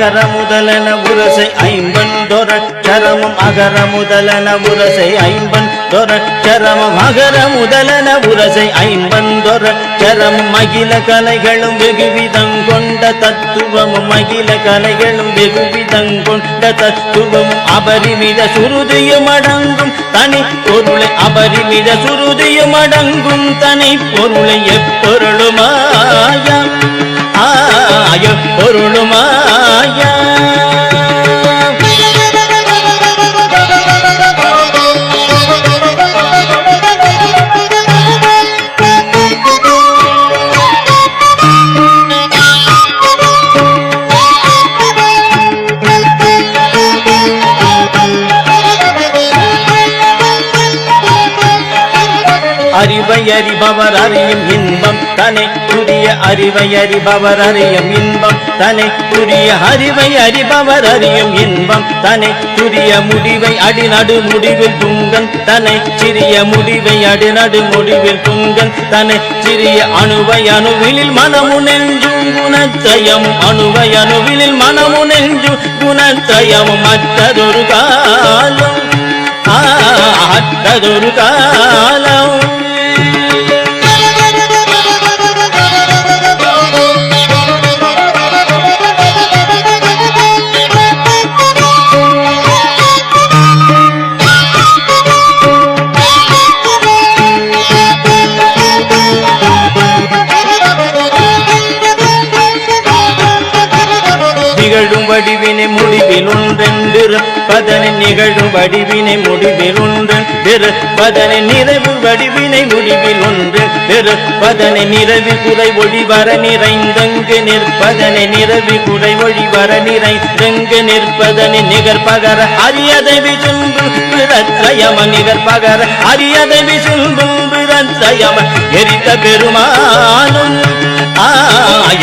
அகர முதலன உரசை ஐம்பன் தொரட்சரமும் அகர முதலன உரசை ஐம்பன் தொரட்சரமும் அகர முதலன உரசை ஐம்பன் தொரட்சரமும் அகில கலைகளும் வெகுவிதம் கொண்ட தத்துவமும் அகில கலைகளும் வெகுவிதம் கொண்ட தத்துவமும் அபரிமித சுருதியும் அடங்கும் தனி பொருளை அபரிமித சுருதியும் அடங்கும் தனி பொருளை எப்பொருளுமாயா ஆய பொருளுமாய. அறிவை அறிபவர் அறியும் இன்பம் தனை புரிய அறிவை அறிபவர் அறியும் இன்பம். தனை புரிய அறிவை அறிபவர் அறியும் இன்பம். தனை புரிய முடிவை அடிநடு முடிவில் துங்கன் தனை சிறிய முடிவை அடிநடு முடிவில் துங்கன் தனை சிறிய அணுவை அணுவிலில் மனமு நெஞ்சும் குணத்தயம் அணுவை அணுவிலில் மனமு நெஞ்சும் குணத்தயம் மற்றதொரு காலம். மற்றதொரு காலம். முடிவில் ஒன்று பதனை நிறைவு வடிவினை முடிவில் ஒன்று பெரு நிறவி குறை ஒளிவர நிறைந்தங்கு நிற்பதனை நிறவி குறை ஒளிவர நிறைந்தங்கு நிற்பதனை நிகர்பகர அரியதை விசும்பும் பிறத்ரயம நிகர் அரியதை விசும்பும் பிறத்ரயம எரித்த பெருமானும்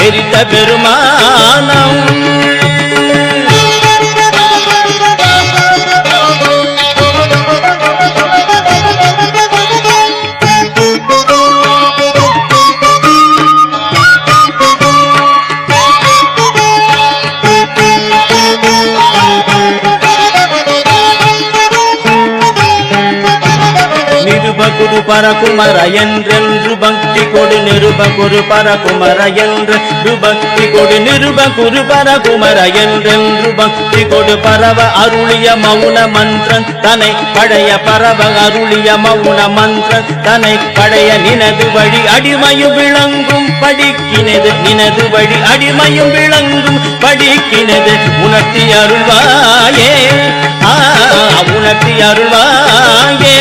எரித்த பெருமானம். பரகுமர என்றென்று பக்தி கொடு நிருப குரு பரகுமர என்று பக்தி கொடு நிருப குரு பரகுமர என்றென்று பக்தி கொடு பரவ அருளிய மௌன மன்றம் தனை பழைய பரவ அருளிய மௌன மன்றம் தனை பழைய நினது வழி அடிமையும் விளங்கும் படிக்கினது நினது வழி அடிமையும் விளங்கும் படிக்கினது உணர்த்தி அருள்வாயே உணர்த்தி அருள்வாயே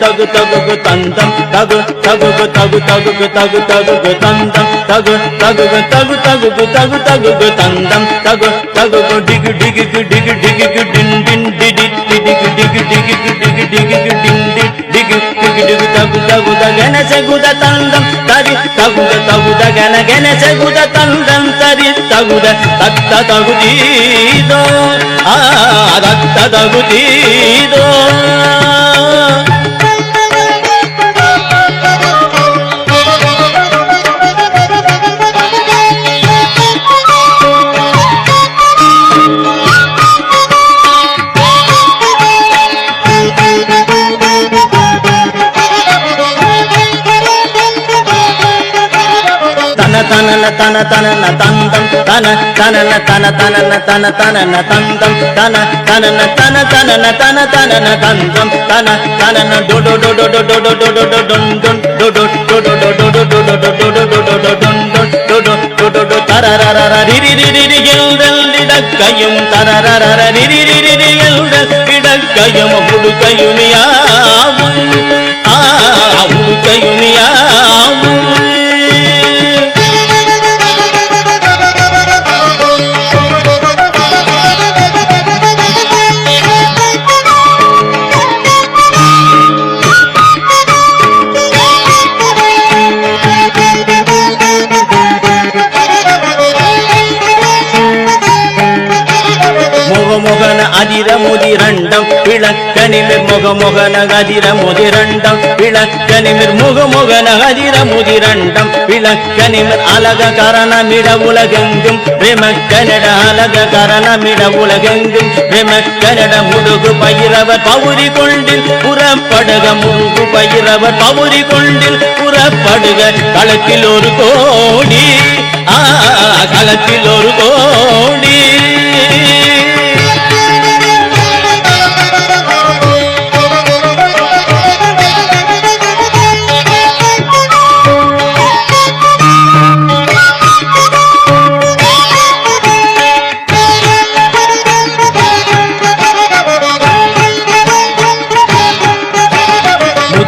తగు తగుగు తందం తగు తగుగు తగు తగుగు తగు తగుగు తందం తగు తగుగు తగు తగుగు తగు తగుగు తందం తగు తగుగు డిగు డిగు డిగు డిగు డిన్ డిన్ డిడి డిగు డిగు డిగు డిగు డిగు డిన్ డిన్ డిగు డిగు డిగు తగు తగు తగన సగుద తందం తరి తగుద తగుద గన గన సగుద తందం తరి తగుద తత్త తగుదీదో ఆ తత్త తగుదీదో தனன தன தனன தந்தம் தன தனன தன தனன தன தனன தந்தம் தன தனன தன தனன தன தனன தந்தம் தன தனன டொடொ டொடொ டொடொ டொடொ டொடொ டொன் டொன் டொடொ டொடொ டொடொ டொடொ டொடொ டொடொ டொன் டொன் டொ தரரரர ரிரி ரிரி இடக்கையும் தரரரர ரிரி ரிரி அதிரமுதிரண்டம் விளக்கனிமிர் முகமுகன அதிரமுதிரண்டம் விளக்கனிமிர் முகமுகன அதிரமுதிரண்டம் விளக்கனிமிர் அழக கரணமிட உலகெங்கும் விமக்கனிட அழக கரணமிட உலகெங்கும் விமக்கனிட முடுகு பயிரவர் பவுரி கொண்டில் புறப்படுக முருகு பயிரவர் பவுரி கொண்டில் புறப்படுக களத்தில் ஒரு கோடி களத்தில் ஒரு கோடி.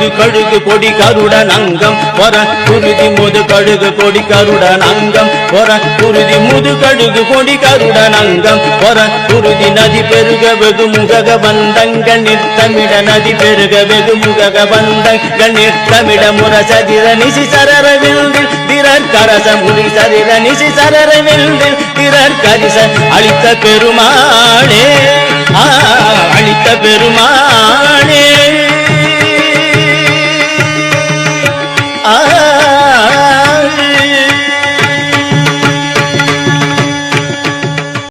முது கழுகு கொடி கருடன் அங்கம். பொற குருதி முது கழுகு கொடி கருடன் அங்கம். பொற குருதி முது கழுகு கொடி கருடன் அங்கம். பொற குருதி நதி பெருக வெகு முகக வந்தங்கள் நிறுத்தமிட நதி பெருக வெகு முகக வந்தங்கள் நிறுத்தமிட முர சதிர நிசி சரர வில்தில் திரர் கரச முடி சரிர நிசி சரர வில்தில் திரர் கரிச அளித்த பெருமாளே. அளித்த பெருமாளே